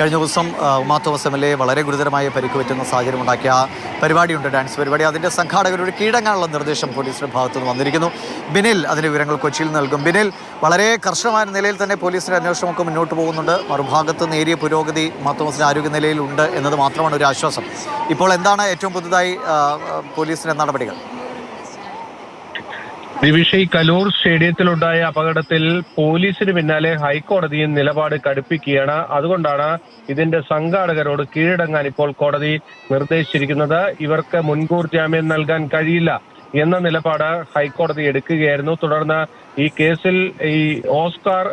കഴിഞ്ഞ ദിവസം Uma Thomas M L A വളരെ ഗുരുതരമായ പരിക്ക് പറ്റുന്ന സാഹചര്യം ഉണ്ടാക്കിയ പരിപാടിയുണ്ട് ഡാൻസ് പരിപാടി. അതിന്റെ സംഘാടകരുടെ കീഴടങ്ങാനുള്ള നിർദ്ദേശം പോലീസിന്റെ ഭാഗത്തു നിന്ന് വന്നിരിക്കുന്നു. ബിനിൽ അതിന്റെ വിവരങ്ങൾ കൊച്ചിയിൽ നൽകും. ബിനിൽ വളരെ കർശനമായ നിലയിൽ തന്നെ പോലീസിന്റെ അന്വേഷണമൊക്കെ മുന്നോട്ട് പോകുന്നുണ്ട്. മറുഭാഗത്ത് നേരിയ പുരോഗതി ഉമാ തോമസിന്റെ ഉണ്ട് എന്നത് മാത്രമാണ് ഒരു ആശ്വാസം. ഇപ്പോൾ എന്താണ് ഏറ്റവും പുതുതായി പോലീസിന്റെ നടപടികൾ? ദിവിഷ ഈ കലൂർ സ്റ്റേഡിയത്തിലുണ്ടായ അപകടത്തിൽ പോലീസിന് പിന്നാലെ ഹൈക്കോടതിയും നിലപാട് കടുപ്പിക്കുകയാണ്. അതുകൊണ്ടാണ് ഇതിന്റെ സംഘാടകരോട് കീഴടങ്ങാൻ ഇപ്പോൾ കോടതി നിർദ്ദേശിച്ചിരിക്കുന്നത്. ഇവർക്ക് മുൻകൂർ ജാമ്യം നൽകാൻ കഴിയില്ല. എന്ന നിലപാട് ഹൈക്കോടതി എടുക്കുകയായിരുന്നു. തുടർന്ന് ഈ കേസിൽ ഈ ഓസ്കാർ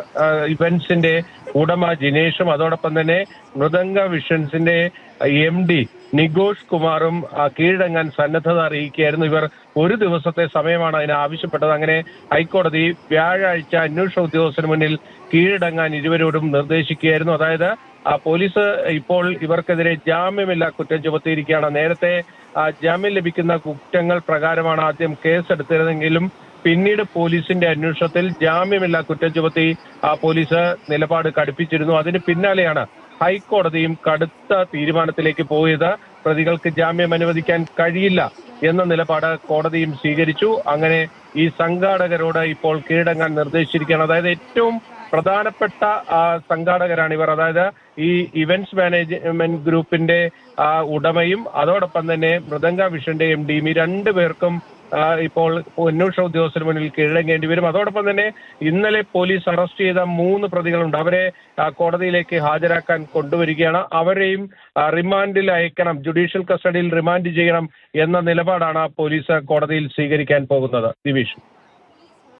ഇവന്റ്സിന്റെ ഉടമ ജിനേഷും അതോടൊപ്പം തന്നെ മൃദംഗ വിഷൻസിന്റെ എം ഡി നിഗോഷ് കുമാറും കീഴടങ്ങാൻ സന്നദ്ധത അറിയിക്കുകയായിരുന്നു. ഇവർ ഒരു ദിവസത്തെ സമയമാണ് അതിന് ആവശ്യപ്പെട്ടത്. അങ്ങനെ ഹൈക്കോടതി വ്യാഴാഴ്ച അന്വേഷണ ഉദ്യോഗസ്ഥന് മുന്നിൽ കീഴടങ്ങാൻ ഇരുവരോടും നിർദ്ദേശിക്കുകയായിരുന്നു. അതായത് ആ പോലീസ് ഇപ്പോൾ ഇവർക്കെതിരെ ജാമ്യമില്ല കുറ്റം ചുമത്തിയിരിക്കുകയാണ്. നേരത്തെ ജാമ്യം ലഭിക്കുന്ന കുറ്റങ്ങൾ പ്രകാരമാണ് ആദ്യം കേസെടുത്തിരുന്നെങ്കിലും പിന്നീട് പോലീസിന്റെ അന്വേഷണത്തിൽ ജാമ്യമില്ല കുറ്റം ചുമത്തി ആ പോലീസ് നിലപാട് കടുപ്പിച്ചിരുന്നു. അതിന് പിന്നാലെയാണ് ഹൈക്കോടതിയും കടുത്ത തീരുമാനത്തിലേക്ക് പോയത്. പ്രതികൾക്ക് ജാമ്യം അനുവദിക്കാൻ കഴിയില്ല എന്ന നിലപാട് കോടതിയും സ്വീകരിച്ചു. അങ്ങനെ ഈ സംഘാടകരോട് ഇപ്പോൾ കീഴടങ്ങാൻ നിർദ്ദേശിച്ചിരിക്കുകയാണ്. അതായത് ഏറ്റവും പ്രധാനപ്പെട്ട സംഘാടകരാണ് ഇവർ. അതായത് ഈ ഇവന്റ്സ് മാനേജ്മെന്റ് ഗ്രൂപ്പിന്റെ ഉടമയും അതോടൊപ്പം തന്നെ മൃദംഗ വിഷന്റെ എം ഡിയും ഈ രണ്ടു പേർക്കും ഇപ്പോൾ അന്വേഷണ ഉദ്യോഗസ്ഥന് മുന്നിൽ കീഴടങ്ങേണ്ടി വരും. അതോടൊപ്പം തന്നെ ഇന്നലെ പോലീസ് അറസ്റ്റ് ചെയ്ത മൂന്ന് പ്രതികളുണ്ട്. അവരെ കോടതിയിലേക്ക് ഹാജരാക്കാൻ കൊണ്ടുവരികയാണ്. അവരെയും റിമാൻഡിൽ അയക്കണം. ജുഡീഷ്യൽ കസ്റ്റഡിയിൽ റിമാൻഡ് ചെയ്യണം എന്ന നിലപാടാണ് പോലീസ് കോടതിയിൽ സ്വീകരിക്കാൻ പോകുന്നത്. ദിവിഷ്.